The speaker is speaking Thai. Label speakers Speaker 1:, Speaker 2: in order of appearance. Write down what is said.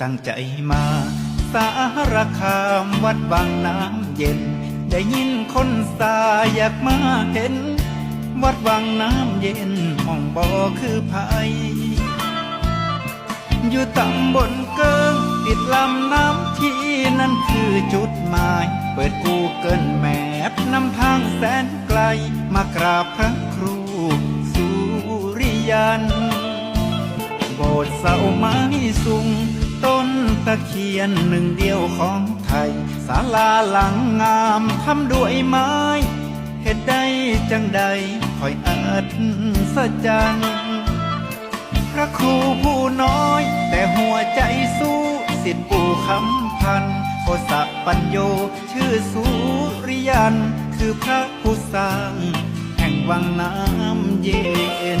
Speaker 1: ตั้งใจมา สารคามวัดบางน้ำเย็น ได้ยินคนสาอยากมาเห็น วัดวังน้ำเย็นมองบ่อคือภัยอยู่ตำบลเกิงติดลำน้ำที่นั่นคือจุดหมาย เปิดกูเกิลแมพนำทางแสนไกล มากราบพระครู สุริยัน โบสถ์เสาไม้สูง ตะเคียนหนึ่งเดียวของไทยศาลาหลังงามทำด้วยไม้เหตุใดจังใดคอยอัศจรรย์พระครูผู้น้อย แต่หัวใจสู้สิทธิปู่คำพันโคสัปัญโย ชื่อสุริยัน คือพระผู้สร้าง แห่งวังน้ำเย็น